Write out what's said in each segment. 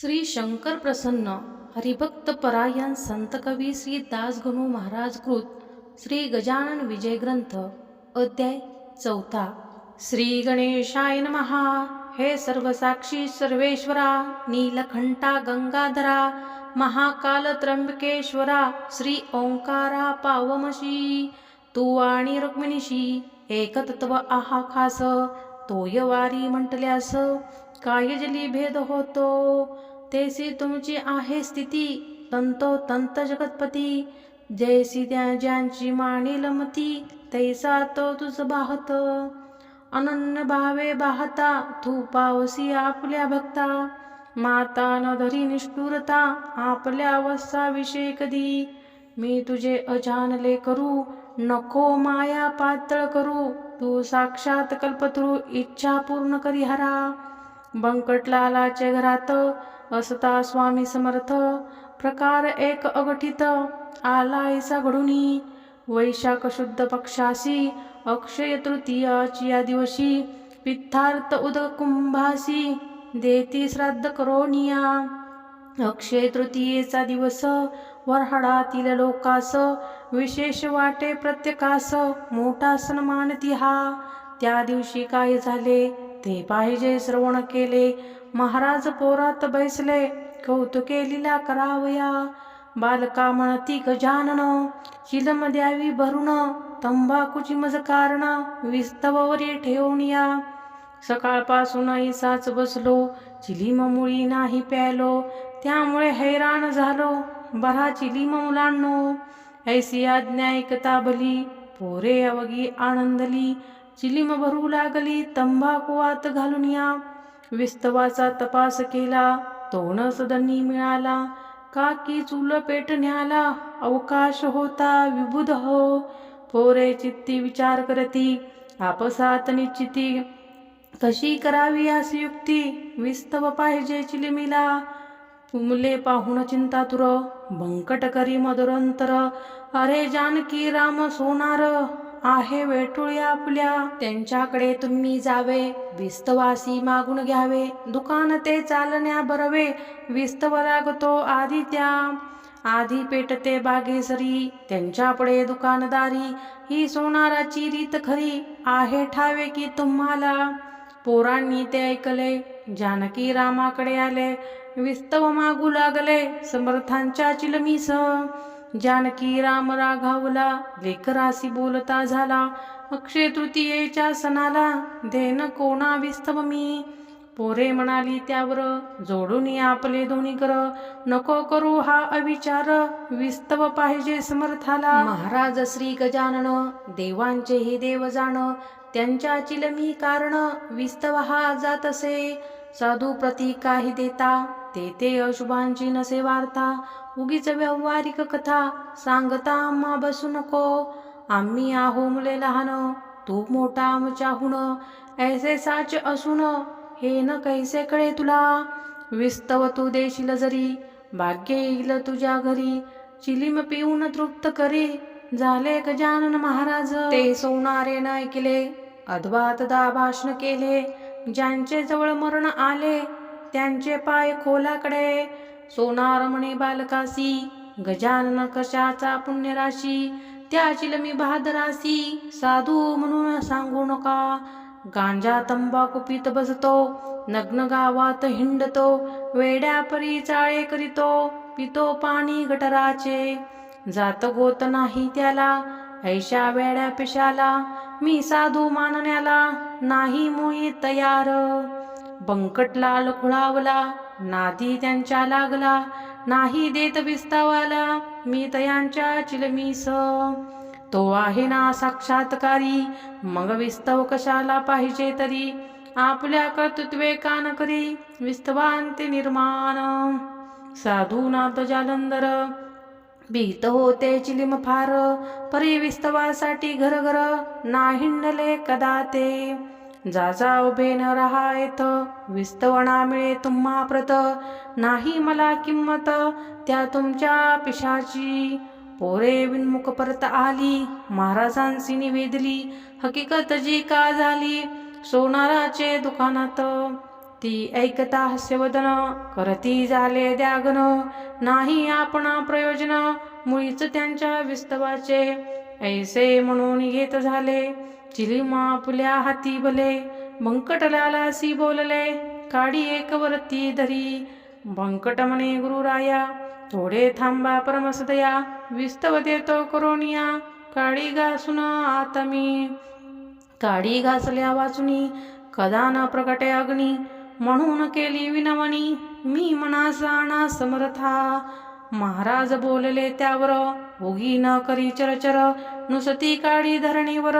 श्री शंकर प्रसन्न हरिभक्त परायण संत कवी श्री दासगणू महाराज कृत श्री गजानन विजय ग्रंथ अध्याय चौथा. श्री गणेशाय महा हे सर्वसाक्षी सर्वेश्वरा नीलखंटा गंगाधरा महाकाल त्र्यंबकेश्वरा श्री ओंकारा पावमशी तू आणि रुक्मिणीशी एकतत्व आहा खास तोयवारी म्हटल्यास काय जली भेद होतो. तेसी तुमची आहे स्थिती तंतो तंत जगतपती. जैसी त्या ज्यांची माणील मती तैसा तो तुझ बाहत. अनन्य भावे बाहता तू पावसी आपल्या भक्ता. माता न धरी निष्ठुरता आपल्या वस्साविषयी कधी मी तुझे अजानले करू नको माया पातळ करू. तू साक्षात कल्पतरू इच्छा पूर्ण करी हरा. बंकटलालाचे घरात असता स्वामी समर्थ प्रकार एक अगठित आलायसा घडुनी वैशाख शुद्ध पक्षासी अक्षय तृतीयाची या दिवशी पित्थार्थ उदक कुंभासी देती श्राद्ध करोनिया अक्षय तृतीयेचा दिवस वरहाडातील लोकास विशेष वाटे प्रत्येकास मोठा सन्मान तिहा त्या दिवशी काय झाले? ते पाहिजे श्रवण केले. महाराज पोरात बैसले कौतुके लिला करावया. बालका म्हणती गजानन चिलम द्यावी भरून तंबाखूची मज कारण विस्तववरी ठेवून या. सकाळपासून ऐसाच बसलो चिलीम मुळी नाही प्यालो. त्यामुळे हैराण झालो. बरा चिलीम मुलांनो ऐसी आज्ञा ऐकता भली पोरे अवगी आनंदली. चिलीम भरू लागली तंबाखू आत घालून या. विस्तवाचा तपास केला तो न सदनी मिळाला. का की चूल पेटण्याला अवकाश होता विबुध हो. पोरे चित्ती विचार करती आपसात निश्चिती. कशी करावी अशी युक्ती? विस्तव पाहिजे चिलिमीला. मुले पाहुण चिंतातुर बंकट करी मधुरंतर. अरे जानकी राम सोनार आहे वेटुळी आपल्या. त्यांच्याकडे तुम्ही जावे विस्तवासी मागून घ्यावे. दुकान ते चालण्या बरवे विस्तव लागतो आधी त्या आधी पेटते बागेसरी त्यांच्यापुढे दुकानदारी. ही सोनाराची रीत खरी आहे ठावे की तुम्हाला. पोरांनी ते ऐकले जानकी रामाकडे आले. विस्तव मागू लागले समर्थांच्या चिलमीस. जानकी राम राघावला लेकरासी बोलता झाला. अक्षय तृतीयेच्या सणाला देन कोणा विस्तव मी? पोरे म्हणाली त्यावर जोडून आपले दोन्ही कर नको करू हा अविचार. विस्तव पाहिजे समर्थाला. महाराज श्री गजानन देवांचे हे देव जाण त्यांच्या चिलमी कारण. विस्तव हा जात असे साधू प्रती काही देता ते ते अशुभांची नसे वार्ता. उगीच व्यावहारिक कथा सांगता आम्हा बसू नको. आम्ही आहो मुले लहान तू मोठा आमच्याहून ऐसे साच असून हे न कैसे कळे तुला? विस्तव तू देशील जरी भाग्य येईल तुझ्या घरी. चिलीम पिऊन तृप्त करी झाले गजानन महाराज. ते सोनारे न ऐकले अद्वातदा भाषण केले. ज्यांचे जवळ मरण आले त्यांचे पाय खोलाकडे. सोनार म्हणे बालकासी गजानन कशाचा पुण्यराशी त्याची मी बहादरासी साधू म्हणून सांगू नका. गांजा तंबाखू पित बसतो नग्न गावात हिंडतो वेड्या परी चाळे करीतो पितो पाणी गटराचे. जात गोत नाही त्याला ऐशा वेड्या पिशाला मी साधू मानण्याला नाही मुई तयार. बंकटलाल खुळावला नादी त्यांच्या लागला नाही देत विस्तावाला मी तयांच्या चिलमीस. तो आहे ना साक्षात्कारी मग विस्तव कशाला पाहिजे तरी? आपल्या कर्तृत्वे कान करी विस्तवांते निर्माण. साधू नाथ जालंधर भीत होते चिलिम फार परी विस्तवासाठी घर घर नाहिंडले कदा ते? जाजा उभे न राहायत विस्तवणा मिळे तुम्हा प्रत. नाही मला किंमत. त्या तुमच्या पिशाची. पोरे विनमुख परत आली. महाराजांशी निवेदली. हकीकत जी का झाली? सोनाराचे दुकानात. ती ऐकता हस्यवदन. करती झाले द्यागन. नाही आपणा प्रयोजन. मुळीच त्यांच्या विस्तवाचे. ऐसे म्हणून येत झाले. चिलिमा आपल्या हाती भले बंकटलालासी बोलले काडी एक वरती धरी. बंकट म्हणे गुरुराया थोडे थांबा परमसदया विस्तव देतो करोनिया काडी घासून आता मी काडी घासल्या वाचुनी कदा न प्रगटे अग्नी म्हणून केली विनवणी मी मना समर्था. महाराज बोलले त्यावर उगी न करी चरचर नुसती काडी धरणीवर.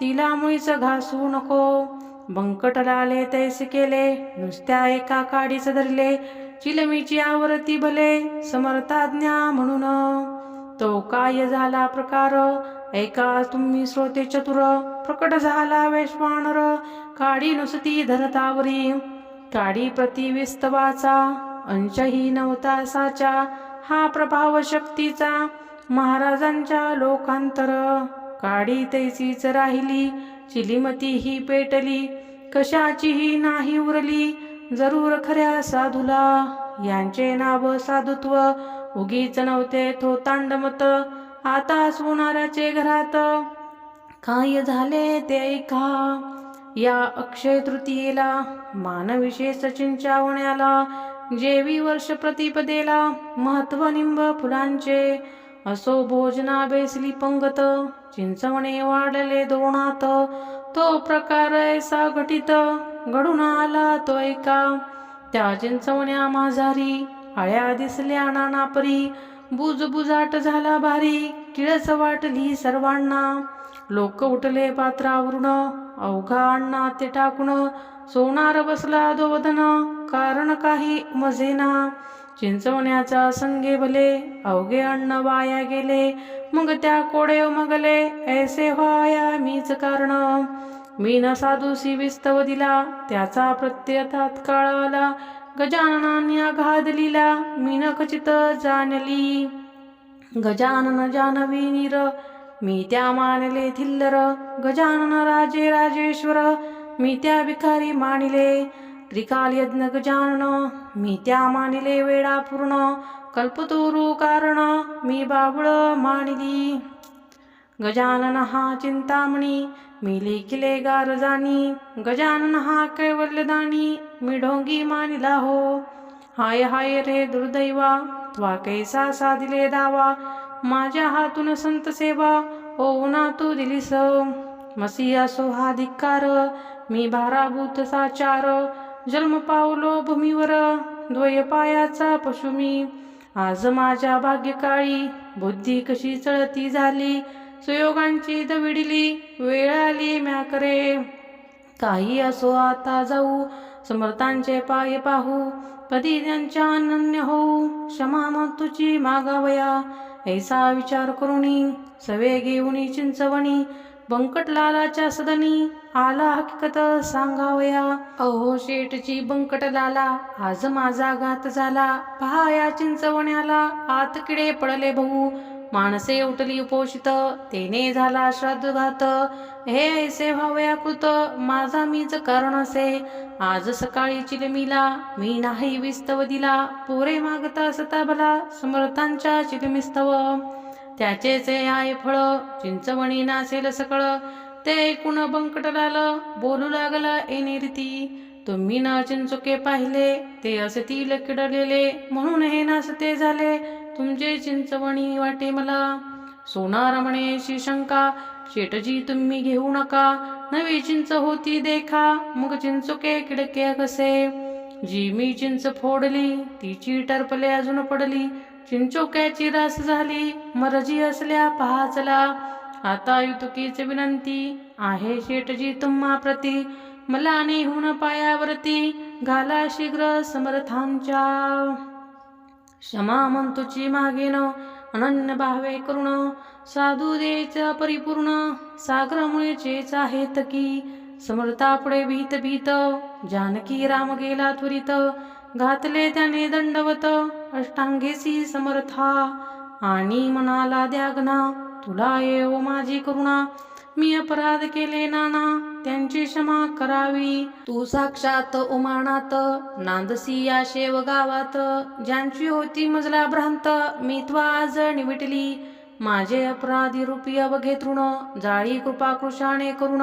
तिला मुळीच घासू नको. बंकट लाले तैसे केले नुसत्या एका काडीच धरले. चिलमीची आवरती भले समर्थाज्ञा म्हणून. तो काय झाला प्रकार? ऐका तुम्ही श्रोते चतुर प्रकट झाला वैश्वानर काडी नुसती धरतावरी काडी प्रतिविस्तवाचा अंशही नव्हता साचा हा प्रभाव शक्तीचा महाराजांच्या लोकांतर. काडी तैसीच राहिली चिलीमती ही पेटली कशाचीही नाही उरली जरूर खऱ्या साधूला. यांचे नाव साधुत्व उगीच नव्हते थो तांडमत आता सोनाराचे घरात. काय झाले ते ऐका. या अक्षय तृतीयेला मानविशेष चिंचावण्याला जेवी वर्ष प्रतिपदेला महत्त्व निंब फुलांचे असो भोजना बेसली पंगत चिंचवणे वाढले दोणात तो प्रकार ऐसा घटित घडून आला तो ऐका. त्या चिंचवण्या माझारी आळ्या दिसल्या नानापरी. बुजबुजाट झाला भारी किळस वाटली सर्वांना. लोक उठले पात्रावरून अवघा अण्णा ते टाकून. सोनार बसला दोवदन कारण काही मजेना. चिंचवण्याचा संगे भले अवघे अन्न वाया गेले. मग त्या कोडे मगले ऐसे व्हाया मीच कारण. मी न साधूसी विस्तव दिला त्याचा प्रत्यय तात्काळ आला गजाननाने आघाद लिला मी न खचित जाणली. गजानन जानवी नीर मी त्या मानले थिल्लर गजानन राजे राजेश्वर मी त्या भिकारी मानिले. त्रिकाल यज्ञ गजानन मी त्या मानिले वेळा पूर्ण कल्पतोरू कारण मी बाबळ मानिली. गजानन हा चिंतामणी मी लेखिले गारजानी गजानन हा कैवल्यदानी मी ढोंगी मानिला हो. हाय हाय रे दुर्दैवा त्वा कैसा साधिले दावा माझ्या हातून संत सेवा हो ना तू दिलीस. मसी सोहा धिक्कार मी भाराभूत साचार जन्म पावलो भूमीवर द्वय पायाचा पशु मी. आज माझ्या भाग्यकाळी बुद्धी कशी चळती झाली? सुयोगांची दविडली वेळ आली म्या करे काही असो आता जाऊ समर्थांचे पाय पाहू कधी त्यांच्या अनन्य होऊ क्षमा मग तुझी मागावया. ऐसा विचार करुणी सवे घेऊनी चिंचवणी बंकटलालाच्या सदनी आला हकीकत सांगावया. अहो शेठची बंकटलाला आज माझा घात झाला. पहा या चिंचवण्याला. आत किडे पडले भाऊ माणसे उठली उपोषित. तेने झाला श्राद्धघात. हे ऐसे व्हावया कृत. माझा मीच कारण असे. आज सकाळी चिलमीला मी नाही विस्तव दिला. पोरे मागता असता भला समर्थांच्या चिलमिस्तव. त्याचेच हे आहे फळ चिंचवणी नासेल सकळ ते ऐकून आलं बोलू लागला येणे रीती. तुम्ही ना चिंचुके पाहिले ते असतील किडलेले म्हणून हे नासते झाले तुमचे चिंचवणी वाटे मला. सोनार म्हणे शंका शेटजी तुम्ही घेऊ नका नवी चिंच होती देखा मग चिंचुके किडके कसे? जी मी चिंच फोडली तिची टरपले अजून पडली चिंचोक्याची रास झाली मरजी असल्या पहाचला आता युतुकीच विनंती आहे शेटजी तुम्हा प्रती. मला नेहून पायावरती घाला शीघ्र समर्थांच्या क्षमा म्हणतुची मागेन अनन्य भावे करुण. साधू देचा परिपूर्ण सागरामुळेचेच आहेत की. समर्थापुढे भीत भीत जानकी राम गेला त्वरित. घातले त्याने दंडवत अष्टांगेसी समर्था. आणि मनाला द्यागना तुला येव माझी करुणा. मी अपराध केले नाना त्यांची क्षमा करावी. तू साक्षात उमानात नांदसी या शेव गावात. ज्यांची होती मजला भ्रांत मी त्वा आज निविटली. माझे अपराधी रूपी अवघे तृण जाळी कृपा कृशाने करुण.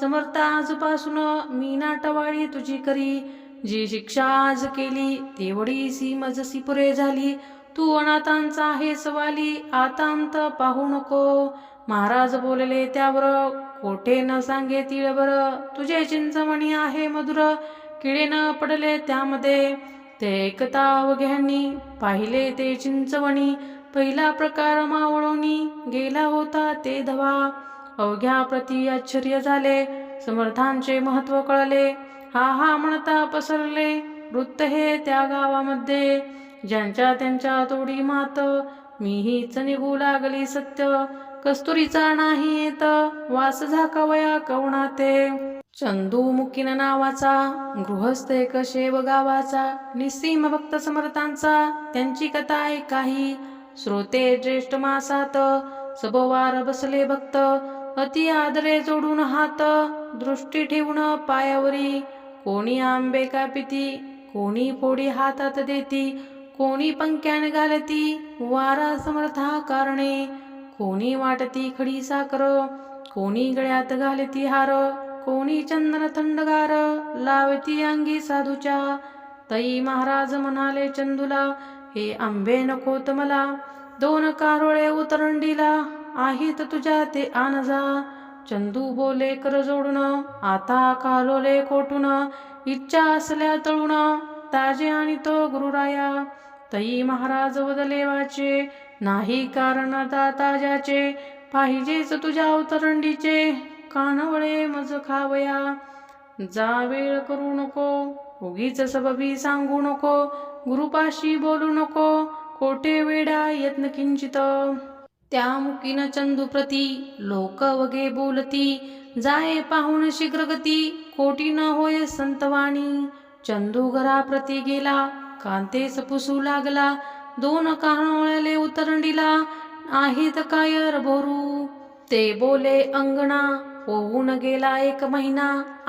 समर्थ आजपासून मी नाटवाळी तुझी करी. जी शिक्षा आज केली तेवढीसी मजसी पुरे झाली. तू अनाथांचा आहे सवाली आतांत पाहू नको. महाराज बोलले त्यावर कोठे न सांगे तिळबर तुझे चिंचमणी आहे मधुर किडे न पडले त्यामध्ये. ते एकता अवघ्यांनी पाहिले ते चिंचवणी पहिला प्रकार मावळोनी गेला होता ते धवा. अवघ्या प्रति आश्चर्य झाले समर्थांचे महत्त्व कळले. हा हा म्हणता पसरले वृत्त हे त्या गावामध्ये. ज्यांच्या त्यांच्या तोडी मात मीहीच निघू लागली सत्य. कस्तुरीचा नाही येत वास झाकावया कवणाते. चंदू मुकिन नावाचा गृहस्थ एक शेव गावाचा. निस्सीम भक्त समर्थांचा त्यांची कथा आहे काही श्रोते ज्येष्ठ मासात सबवार बसले भक्त. अति आदरे जोडून हात दृष्टी ठेवून पायावरी. कोणी आंबे कापिती कोणी पोडी हातात देती कोणी पंख्यान घालती वारा समर्था कारणे कोणी वाटती खडी साखर कोणी गळ्यात घालती हार कोणी चंदन थंडगार लावती अंगी साधूच्या. तई महाराज म्हणाले चंदूला हे आंबे नकोत मला दोन कारोळे उतरंडीला आहेत तुझ्या ते आनजा. चंदू बोले कर जोडून आता कालोले कोटून इच्छा असल्या तळून ताजे आणि तो गुरुराया. तई महाराज वदलेवाचे नाही कारण आता ताज्याचे. पाहिजेच तुझ्या अवतरंडीचे कानवळे मज खावया. जा वेळ करू नको उगीच सबबी सांगू नको. गुरुपाशी बोलू नको कोठे वेडा यत्न किंचित. त्या मुकीन चंदूप्रती लोक वगे बोलती जाय पाहून शीघ्रगती कोटी न होय संतवाणी. चंदू घराप्रती गेला कांते पुसू लागला दोन कानवळले उतरंडीला आहेत काय भोरू. ते बोले अंगणा होऊन गेला एक महिना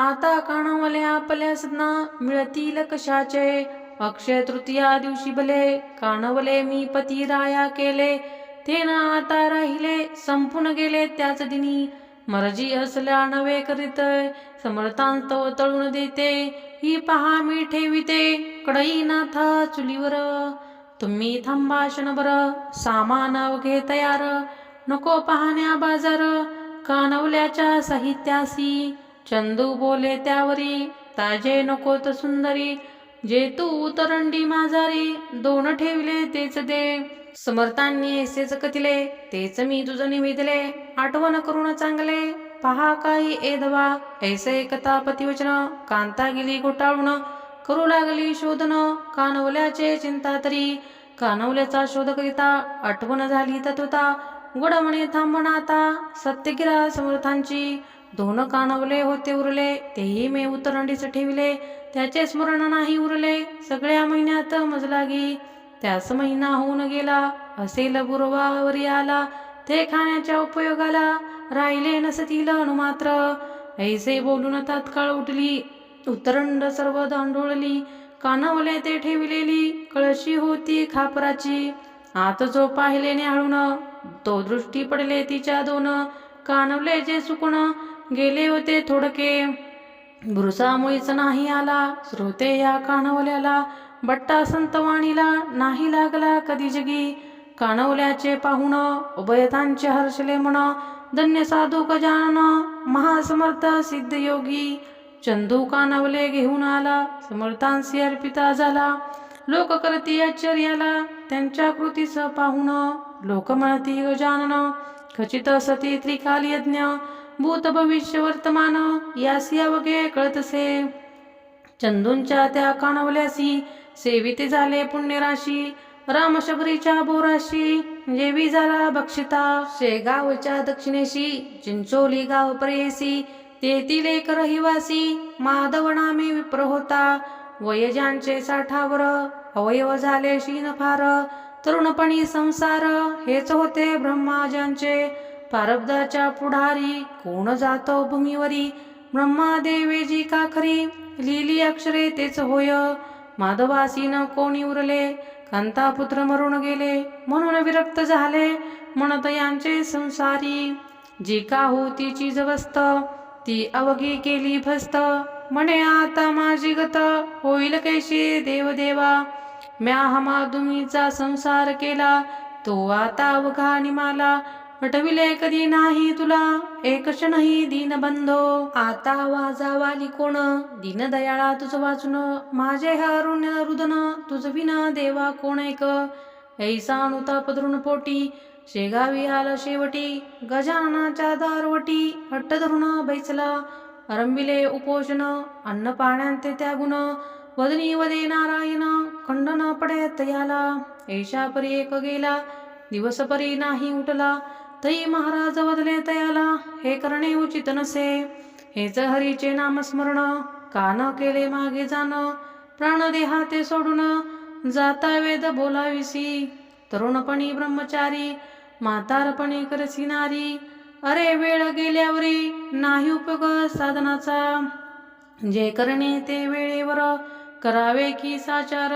आता कानावले आपल्या सदना मिळतील कशाचे? अक्षय तृतीया दिवशी भले कानवले मी पती राया केले ते ना आता राहिले संपून गेले त्याच दिनी. मर्जी असल्या नवे करीत समर्थांत तळून देते. ही पहा मी ठेविते कडई नाथ चुलीवर. तुम्ही थांबा क्षणभर सामान अवघे तयार. नको पाहण्या बाजार कानवल्याच्या साहित्यासी. चंदू बोले त्यावरी ताजे नकोत सुंदरी. जे तू उतरंडी माझारी दोन ठेवले तेच दे. समर्थांनी ऐसेच कथिले तेच मी तुझं निवेदले. आठवण करून चांगले. पहा काही एधवा ऐसे कथा पतिवचन. कांता गेली घोटाळून करू लागली शोधन. कानवल्याचे चिंता तरी कानवल्याचा शोध करिता. आठवण झाली तत्वता. गुड म्हणे थांबण आता. सत्यगिरा समर्थांची. दोन कानवले होते उरले. तेही मे उतरंडीस ठेविले. त्याचे स्मरण नाही उरले. सगळ्या महिन्यात मजलागी. त्याच महिना होऊन गेला असेल पूर्वावरी आला. ते खाण्याच्या उपयोगाला राहिले नसतील मात्र. ऐसे बोलून तात्काळ उठली. उतरंड सर्व दांडोळली कानवले ते ठेविलेली. कळशी होती खापराची. आत जो पाहिले न्याळून तो दृष्टी पडले तिच्या दोन. कानवले जे सुकण गेले होते थोडके. बुरसामुळीच नाही आला. श्रोते या कानवल्याला बट्टा संतवाणीला नाही लागला कधी जगी. कानवल्याचे पाहुण उभयतांचे हर्षले म्हण धन्य साधू गजानन महासमर्थ सिद्ध योगी चंदू कानवले घेऊन आला समर्थांशी अर्पिता झाला. लोक करती आश्चर्याला त्यांच्या कृतीस पाहुण. लोक म्हणती गजानन खचित सती त्रिकाल यज्ञ भूत भविष्य वर्तमान यासी अवघे कळतसे. चंदूंच्या त्या कानवल्यासी सेविते झाले पुण्यराशी रामशबरीच्या बोराशी जेवी झाला बक्षिता. शेगावच्या दक्षिणेशी चिंचोली गाव प्रेयसी तेथील एक रहिवासी माधव नामे विप्र होता. वयजांचे साठावर अवयव झाले शीन फार तरुणपणी संसार हेच होते ब्रह्माजांचे. प्रारब्धाच्या पुढारी कोण जातो भूमीवरी? ब्रह्मादेवे जी का खरी लिहिली अक्षरे तेच होय. माधवासीन कोणी उरले? कांता पुत्र मरून गेले म्हणून विरक्त झाले म्हणत यांचे संसारी जी का होती चीज ती अवघी केली फस्त म्हणे आता माझी गत होईल कैशी देवदेवा? म्या हमा दुमीचा संसार केला तो आता अवघा निमाला हटविले कधी नाही तुला? एक क्षणही दीनबंधो आता वाजावाली कोण? दीनदयाळा तुझ वाचून माझे हरुण रुदन. तुझ विना देवा कोण ऐक ऐसा नुता पदरून पोटी. शेगावी आला शेवटी. गजाननाच्या दारवटी. हट्ट धरून बैसला. अरंबिले उपोषण. अन्न पाण्यात त्यागुण वदनी वदे नारायण. खंडन पडे तयाला. ऐशा परी एक गेला. दिवस परी नाही उठला. तई महाराज वदले तयाला हे करणे उचित नसे. हेच हरीचे नामस्मरण का न केले मागे जाण? प्राणदेहा ते सोडून जाता वेद बोलाविसी. तरुणपणी ब्रह्मचारी म्हातारपणी करसी नारी. अरे वेळ गेल्यावरी नाही उपयोग साधनाचा. जे करणे ते वेळेवर करावे की साचार.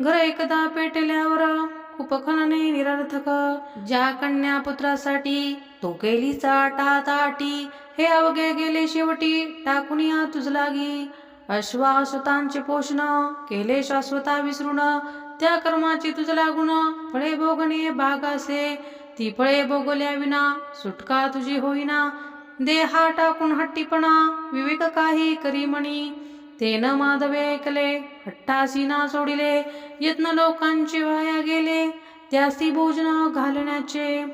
घर एकदा पेटल्यावर उपखनने निरर्थक ज्या कन्या पुत्रासाठी तो केली चाटा ताटी हे अवघे गेले शेवटी टाकून या तुझ लागी अश्वासुतांचे पोषण केले शाश्वता विसरून त्या कर्माची तुझला लागून फळे भोगणे बागासे ती फळे भोगल्या विना सुटका तुझी होईना. देहा टाकून हट्टीपणा विवेक काही करी म्हणी तेन माधवे ऐकले हट्टासी ना सोडिले यत्न लोकांचे वाया गेले त्यासी भोजन घालण्याचे.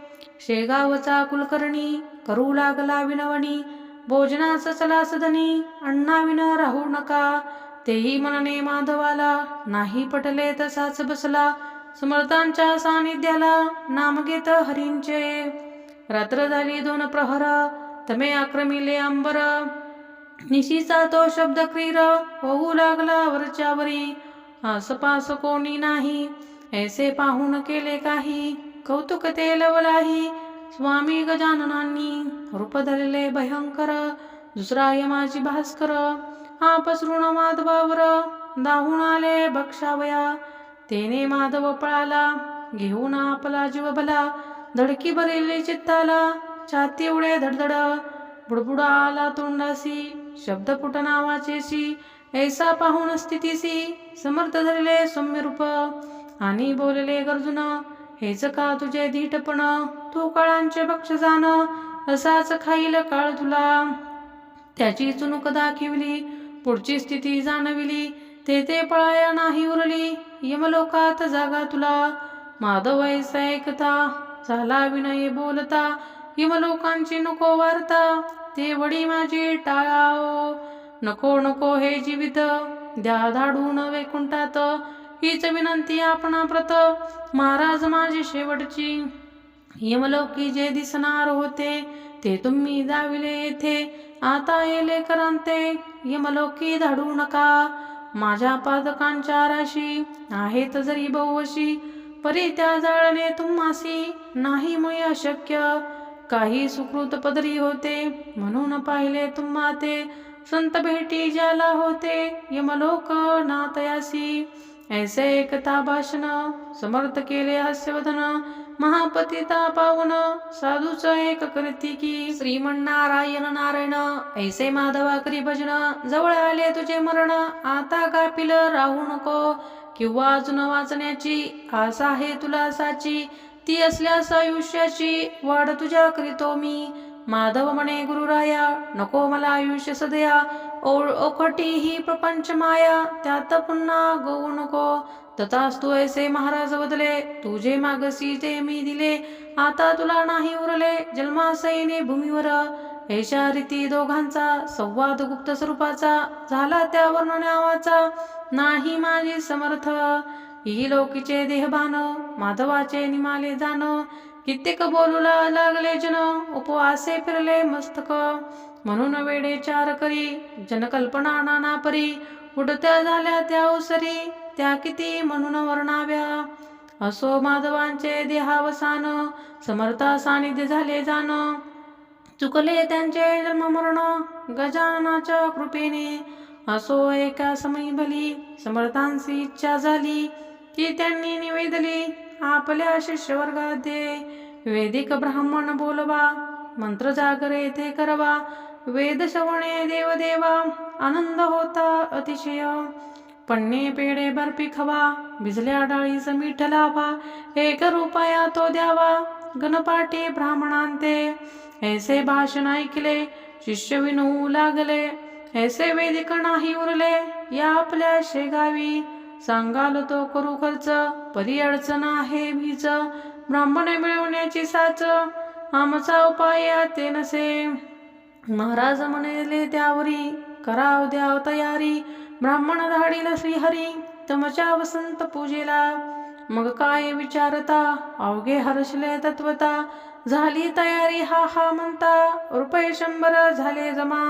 शेगावचा कुलकर्णी करू लागला विनवणी भोजनास चला सदनी अण्णाविन राहू नका. तेही मनने माधवाला नाही पटले तसाच बसला समर्थांच्या सानिध्याला नाम घेत हरींचे. रात्र झाली दोन प्रहर तमे आक्रमिले अंबर निशीचा तो शब्द क्रीर होऊ लागला वरच्यावरी. आसपास कोणी नाही ऐसे पाहून केले काही. कौतुक ते लवलाही स्वामी गजाननांनी रूप धरले भयंकर. दुसरा यमाची भास्कर आपसृण माधवावर दाहून आले बक्षावया. तेने माधव पळाला घेऊन आपला जीव भला. धडकी भरलेली चित्ताला छाती उडे धडधड. बुडबुडा आला तोंडासी शब्दपुट नावाचेसी ऐसा पाहून स्थितीसी समर्थ धरले सौम्य रूप आणि बोलले गर्जुन हेच का तुझे धीटपण? तू काळांचे भक्ष जाण असाच खाईल काळ तुला. त्याची चुनूक दाखविली पुढची स्थिती जाणविली ते ते पळाया नाही उरली यमलोकात जागा तुला. माधव ऐसा ऐकता झाला विनय बोलता यमलोकांची नको वार्ता. ते वडी माझी टाळाओ नको नको हे जीवित. द्या धाडून वैकुंठात. हीच विनंती आपणा प्रत. महाराज माझी शेवटची. यमलोकी जे दिसणार होते ते तुम्ही दाविले येथे. आता येले करांते यमलोकी धाडू नका. माझ्या पादकांच्या राशी आहेत जरी बहुवशी परी त्या जाळले तुम्हासी नाही मुळे अशक्य. काही सुकृत पदरी होते म्हणून पाहिले तुम्हा ते संत भेटी ज्याला होते यमलोक नातयासी ऐसे एकता भाषण समर्थ केले हास्यवदन. महापतिता पावन साधूच एक करती की. श्रीमन्नारायण नारायण ऐसे माधवा करी भजन. जवळ आले तुझे मरण आता कापिल राहू नको. किंवा अजून वाचण्याची आशा आहे तुला साची. ती असल्यास आयुष्याची वाढ तुझ्या करीतो मी. माधव म्हणे गुरुराया नको मला आयुष्य सदया. ओळ ओखटी ही प्रपंच माया. त्यात पुन्हा गोऊ नको. तथास्तु ऐसे महाराज बदले. तुझे मागसी ते मी दिले. आता तुला नाही उरले जन्मासैने भूमीवर. ऐशा रीती दोघांचा संवाद गुप्त स्वरूपाचा. झाला त्या वर्णनावाचा. नाही माझे समर्थ. ही लोकीचे देहबान माधवाचे निमाले जाण. कित्येक बोलूला लागले जन उपवासे फिरले मस्तक. म्हणून वेडे चार करी जनकल्पना नाना परी. उडत्या झाल्या त्या उसरी त्या किती म्हणून वर्णाव्या. असो माधवांचे देहावसान समर्था सानिध्य झाले जाण. चुकले त्यांचे जन्ममरण गजाननाच्या कृपेने. असो एका समयी भली समर्थांची इच्छा झाली. की त्यांनी निवेदली आपल्या शिष्यवर्गाध्ये वेदिक ब्राह्मण बोलवा मंत्र जागरे येथे करवा वेद श्रवणे देवदेवा आनंद होता अतिशय. पन्ने पेढे बर्फी खवा भिजल्या डाळीच मीठ लावा एक रुपया तो द्यावा गणपाठी ब्राह्मणांते. ऐसे भाषण ऐकले शिष्य विनवू लागले ऐसे वेदिक नाही उरले या आपल्या शेगावी सांगाल तो करू खर्च परी अडचण आहे भीच ब्राह्मण मिळवण्याची साच आमचा उपाय ते नसे. महाराज म्हणले त्यावरी कराव द्याव तयारी. ब्राह्मण धाडील श्रीहरी तमच्या वसंत पूजेला. मग काय विचारता अवघे हर्षले तत्वता. झाली तयारी हा हा म्हणता रुपये शंभर झाले जमा.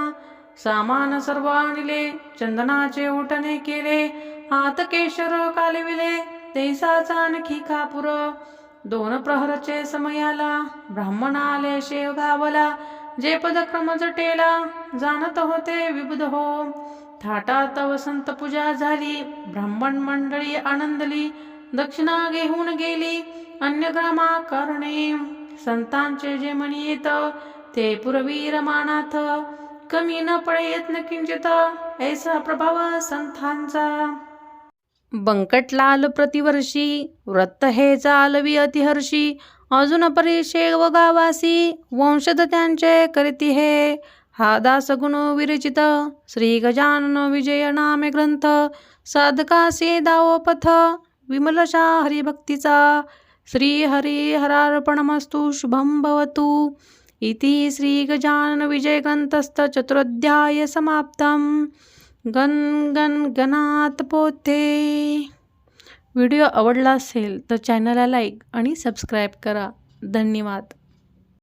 सामान सर्व आणले चंदनाचे उठणे केले. हात केशर कालविले तैसाचा आणखी कापूर. दोन प्रहरचे समयाला ब्राह्मण आले शेव गावला जे पदक्रम जटेला जाणत होते विबुध हो. थाटात वसंत पूजा झाली ब्राह्मण मंडळी आनंदली. दक्षिणा घेऊन गेली अन्य ग्रामा करणे संतांचे जे म्हणी येत ते पुरवीर मानाथ. कमी न पडे न किंचित ऐसा प्रभाव संथांचा. बंकटलाल प्रतिवर्षी व्रत हे चालवी अतिहर्षी अजून परिषे व गावासी वंशद त्यांचे करीती हे. हा दासगुण विरचित श्री गजानन विजय नामे ग्रंथ साधकासी दावो पथ विमलशा हरिभक्तीचा. श्री हरी हरार्पणमस्तु शुभं भवतु. इति श्री गजानन विजय ग्रंथस्थ चतुरोध्याय समाप्तम। गण गण गणात पोते व्हिडिओ आवडला असेल तर चॅनलला लाईक आणि सबस्क्राईब करा. धन्यवाद.